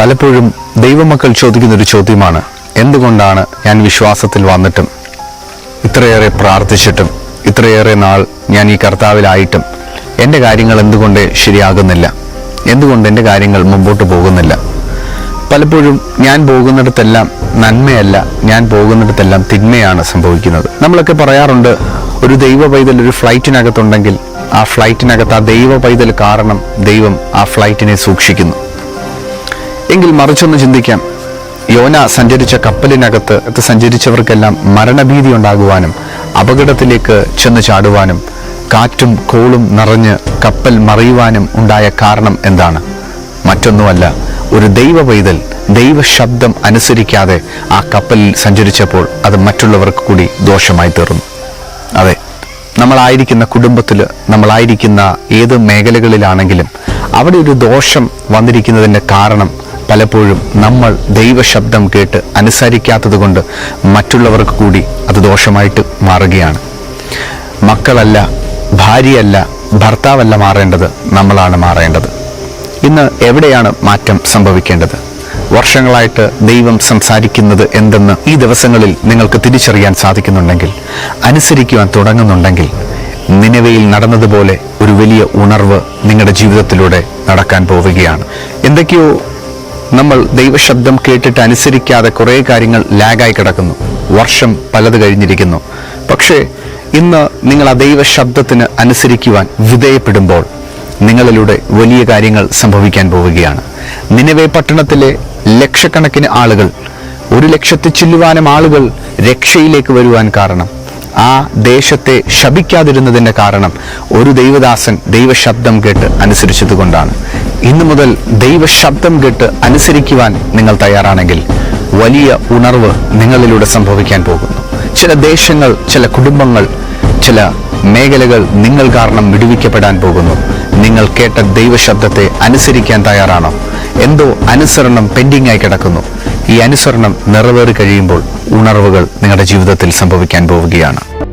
പലപ്പോഴും ദൈവമക്കൾ ചോദിക്കുന്ന ഒരു ചോദ്യമാണ് എന്തുകൊണ്ടാണ് ഞാൻ വിശ്വാസത്തിൽ വന്നിട്ടും ഇത്രയേറെ പ്രാർത്ഥിച്ചിട്ടും ഇത്രയേറെ നാൾ ഞാൻ ഈ കർത്താവിലായിട്ടും എന്റെ കാര്യങ്ങൾ എന്തുകൊണ്ട് ശരിയാകുന്നില്ല? എന്തുകൊണ്ട് എന്റെ കാര്യങ്ങൾ മുമ്പോട്ട് പോകുന്നില്ല? പലപ്പോഴും ഞാൻ പോകുന്നിടത്തെല്ലാം നന്മയല്ല ഞാൻ പോകുന്നിടത്തെല്ലാം തിന്മയാണ് സംഭവിക്കുന്നത്. നമ്മളൊക്കെ പറയാറുണ്ട് ഒരു ദൈവ പൈതൽ ഒരു ഫ്ലൈറ്റിനകത്തുണ്ടെങ്കിൽ ആ ഫ്ലൈറ്റിനകത്ത് ആ ദൈവ പൈതൽ കാരണം ദൈവം ആ ഫ്ലൈറ്റിനെ സൂക്ഷിക്കുന്നു. എങ്കിൽ മറിച്ചൊന്ന് ചിന്തിക്കാം. യോന സഞ്ചരിച്ച കപ്പലിനകത്ത് സഞ്ചരിച്ചവർക്കെല്ലാം മരണഭീതി ഉണ്ടാകുവാനും അപകടത്തിലേക്ക് ചെന്ന് ചാടുവാനും കാറ്റും കോളും നിറഞ്ഞ് കപ്പൽ മറിയുവാനും ഉണ്ടായ കാരണം എന്താണ്? മറ്റൊന്നുമല്ല ഒരു ദൈവ പൈതൽ ദൈവ ശബ്ദം അനുസരിക്കാതെ ആ കപ്പലിൽ സഞ്ചരിച്ചപ്പോൾ അത് മറ്റുള്ളവർക്ക് കൂടി ദോഷമായി തീർന്നു. അതെ നമ്മളായിരിക്കുന്ന കുടുംബത്തിൽ നമ്മളായിരിക്കുന്ന ഏത് മേഖലകളിലാണെങ്കിലും അവിടെ ഒരു ദോഷം വന്നിരിക്കുന്നതിന്റെ കാരണം പലപ്പോഴും നമ്മൾ ദൈവശബ്ദം കേട്ട് അനുസരിക്കാത്തതുകൊണ്ട് മറ്റുള്ളവർക്ക് കൂടി അത് ദോഷമായിട്ട് മാറുകയാണ്. മക്കളല്ല ഭാര്യയല്ല ഭർത്താവല്ല മാറേണ്ടത് നമ്മളാണ് മാറേണ്ടത്. ഇന്ന് എവിടെയാണ് മാറ്റം സംഭവിക്കേണ്ടത്? വർഷങ്ങളായിട്ട് ദൈവം സംസാരിക്കുന്നത് എന്തെന്ന് ഈ ദിവസങ്ങളിൽ നിങ്ങൾക്ക് തിരിച്ചറിയാൻ സാധിക്കുന്നുണ്ടെങ്കിൽ അനുസരിക്കുവാൻ തുടങ്ങുന്നുണ്ടെങ്കിൽ നിലവയിൽ നടന്നതുപോലെ ഒരു വലിയ ഉണർവ് നിങ്ങളുടെ ജീവിതത്തിലൂടെ നടക്കാൻ പോവുകയാണ്. എന്തൊക്കെയോ നമ്മൾ ദൈവശബ്ദം കേട്ടിട്ട് അനുസരിക്കാതെ കുറേ കാര്യങ്ങൾ ലാഗായി കിടക്കുന്നു. വർഷം പലത് കഴിഞ്ഞിരിക്കുന്നു. പക്ഷേ ഇന്ന് നിങ്ങൾ ആ ദൈവശബ്ദത്തിന് അനുസരിക്കുവാൻ വിധേയപ്പെടുമ്പോൾ നിങ്ങളിലൂടെ വലിയ കാര്യങ്ങൾ സംഭവിക്കാൻ പോവുകയാണ്. നിലവേ പട്ടണത്തിലെ ലക്ഷക്കണക്കിന് ആളുകൾ ഒരു ലക്ഷത്തി ചില്ലുവാനും ആളുകൾ രക്ഷയിലേക്ക് വരുവാൻ കാരണം ആ ദേശത്തെ ശപിക്കാതിരുന്നതിന്റെ കാരണം ഒരു ദൈവദാസൻ ദൈവശബ്ദം കേട്ട് അനുസരിച്ചതുകൊണ്ടാണ്. ഇന്നു മുതൽ ദൈവശബ്ദം കേട്ട് അനുസരിക്കുവാൻ നിങ്ങൾ തയ്യാറാണെങ്കിൽ വലിയ ഉണർവ് നിങ്ങളിലൂടെ സംഭവിക്കാൻ പോകുന്നു. ചില ദേശങ്ങൾ ചില കുടുംബങ്ങൾ ചില മേഖലകൾ നിങ്ങൾ കാരണം വിടുവിക്കപ്പെടാൻ പോകുന്നു. നിങ്ങൾ കേട്ട ദൈവശബ്ദത്തെ അനുസരിക്കാൻ തയ്യാറാണോ? എന്തോ അനുസരണം പെൻഡിംഗ് ആയി കിടക്കുന്നു. ഈ അനുസരണം നിറവേറി കഴിയുമ്പോൾ ഉണർവുകൾ നിങ്ങളുടെ ജീവിതത്തിൽ സംഭവിക്കാൻ പോവുകയാണ്.